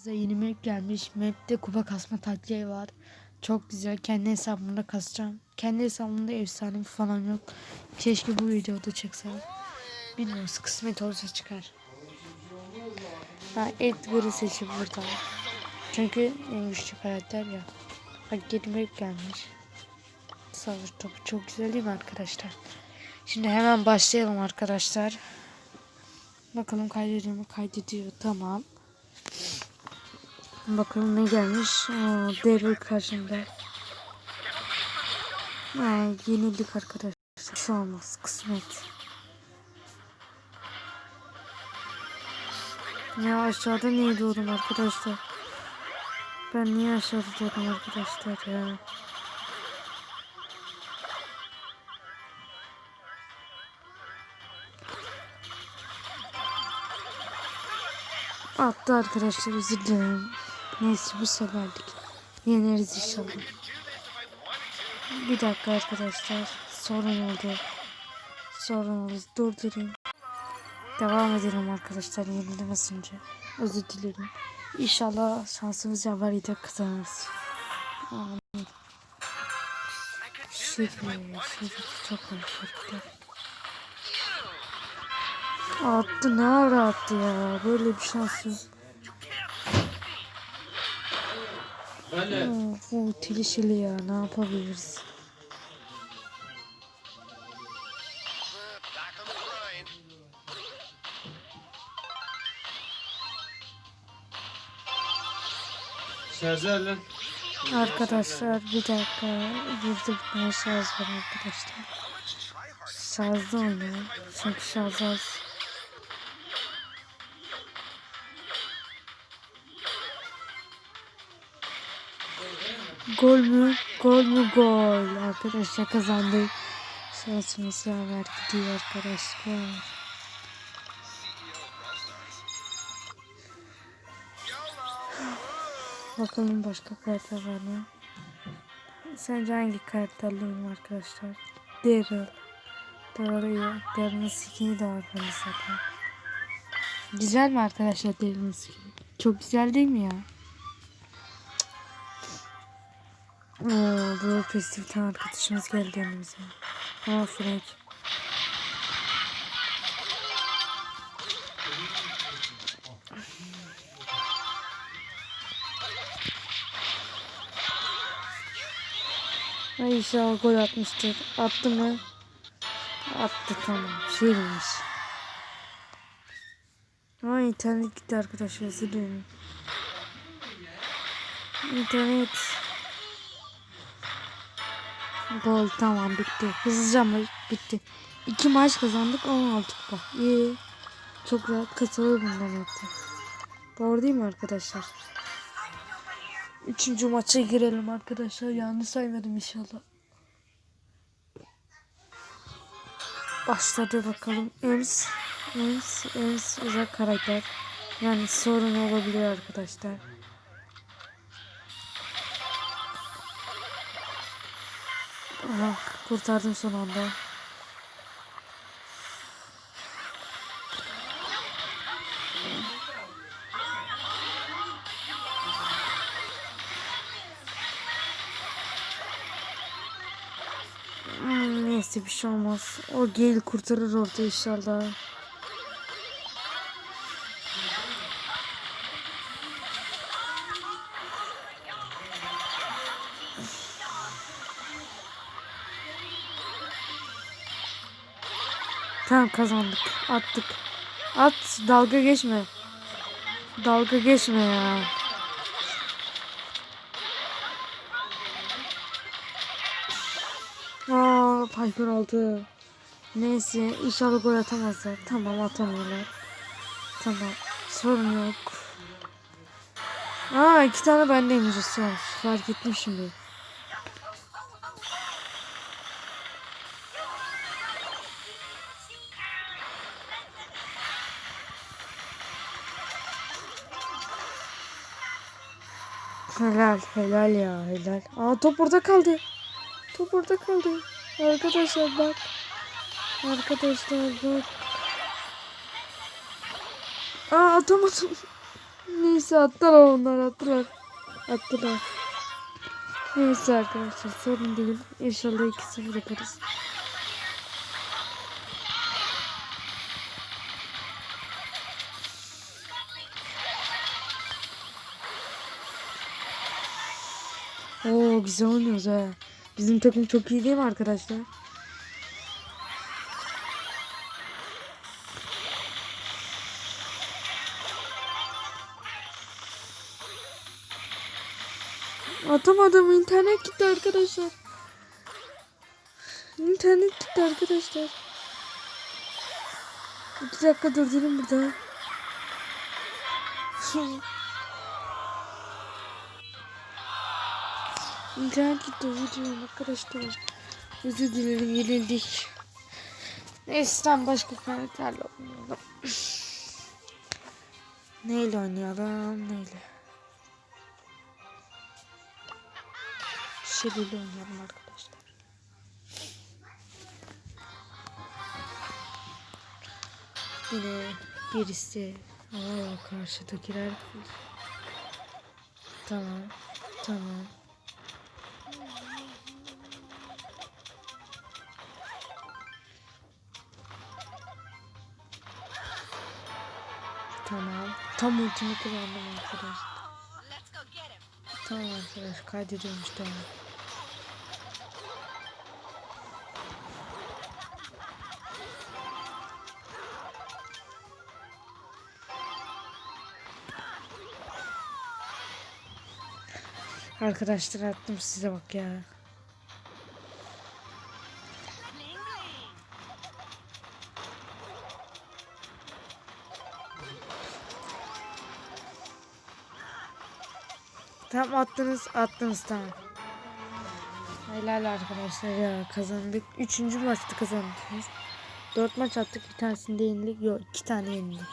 Bize yeni map gelmiş. Map'te kupa kasma taktiği var. Çok güzel. Kendi hesabımda kasacağım. Kendi hesabımda efsane falan yok. Keşke bu videoda çeksem. Bilmiyoruz. Kısmet olursa çıkar. Ben Edgar'ı seçip burada. Çünkü en güçlü karakter ya. Bak yeni map gelmiş. Savaş topu çok güzel değil mi arkadaşlar? Şimdi hemen başlayalım arkadaşlar. Bakalım kaydediyor mu? Kaydediyor. Tamam. Bakalım ne gelmiş. Oo, Daryl karşımda. Ay, yenildik arkadaşlar. Şey olmaz. Kısmet. Ya aşağıda niye doğdum arkadaşlar? Ben niye aşağıda doğdum arkadaşlar ya? Attı arkadaşlar özür dilerim. Neyse bu seferlik. Yeneriz inşallah. Bir dakika arkadaşlar. Sorun oldu. Sorun oldu. Durdurayım. Devam edelim arkadaşlar yenilemez önce. Özür dilerim. İnşallah şansımız yaver ile kazanırız. Amin. Şirin, şirin çok konuşuyor. Attı ne ara attı ya. Böyle bir şans yok. Of, o tilişili ya ne yapabiliriz? Şarjı lan. Arkadaşlar bir dakika. Burada bir tane şarj var arkadaşlar. Şarjda oynuyor. Çünkü şarj az. Gol mü? Gol mü? Gol. Arkadaşlar kazandık. Şansımız yaver gidiyor arkadaşlar. Bakalım başka karakter var mı? Sence hangi karakterliyim arkadaşlar? Daryl. Doğru ya. Daryl'ın skin'i de var zaten. Güzel mi arkadaşlar Daryl'ın skin'i? Çok güzel değil mi ya? Oo, bu festiviten arkadaşımız geldi yanımıza. Aa Frank. Ay inşallah gol atmıştır. Attı mı? Attı tamam. Şeymiş. Ay internet gitti arkadaşlar. Özür dilerim. İnternet. Gol tamam bitti. Hızlıca mı bitti. İki maç kazandık 16 kupa. İyi. Çok rahat katılır bundan etti. Doğru değil mi arkadaşlar? Üçüncü maça girelim arkadaşlar. Yanlış saymadım inşallah. Başladı bakalım. Ems, Ems, Ems özel karakter. Yani sorun olabiliyor arkadaşlar. Aha, kurtardım son anda. Hmm, neyse bir şey olmaz. O gel kurtarır orada inşallah. Tamam kazandık. Attık. At dalga geçme. Dalga geçme ya. Aa, Piper aldı. Neyse inşallah gol atamazlar. Tamam atamıyorlar. Tamam sorun yok. Aa iki tane bendeymiş. Fark ettim şimdi. Helal helal ya helal. Aa top orada kaldı. Top orada kaldı. Arkadaşlar bak. Arkadaşlar bak. Aa atamadım. Neyse attılar onlar attılar. Attılar. Neyse arkadaşlar sorun değil. İnşallah ikisini yaparız. Güzel oynuyoruz ha. Bizim takım çok iyi değil mi arkadaşlar? Atamadım internet gitti arkadaşlar. İnternet gitti arkadaşlar. İki dakika durdurun burada. İnternet gitti dilerim arkadaşlar. Özür dilerim yenildik. Neyse tam başka karakterle oynayalım. Neyle oynayalım neyle? Şeliyle oynayalım arkadaşlar. Yine birisi Aa karşıdakiler Tamam Tamam Tamam. Tam ultimi kullandım arkadaşlar. Tamam arkadaş kaydediyormuş tamam. Arkadaşlar attım size bak ya. Tamam attınız attınız tamam. Helal arkadaşlar ya kazandık. Üçüncü maçta kazandık. Dört maç attık bir tanesinde yenildik. Yok iki tane yenildik.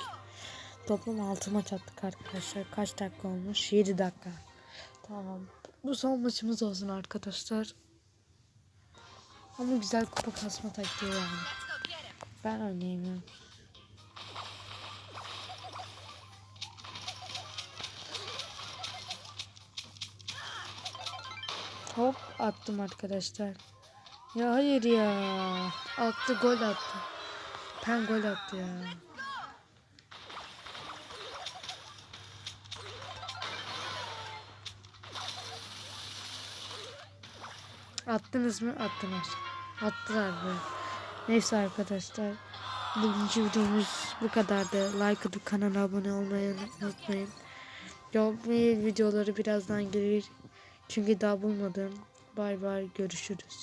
Toplam altı maç attık arkadaşlar. Kaç dakika olmuş? 7 dakika. Tamam. Bu son maçımız olsun arkadaşlar. Ama güzel kupa kasma taktiği yani. Ben oynayamıyorum. Hop attım arkadaşlar. Ya hayır ya. Attı gol attı. Pen gol attı ya. Attınız mı? Attınız. Attılar be. Neyse arkadaşlar. Bugünkü videomuz bu kadardı. Like atıp kanala abone olmayı unutmayın. Yolmayı videoları birazdan gelir. Çünkü daha bulmadım. Bay bay görüşürüz.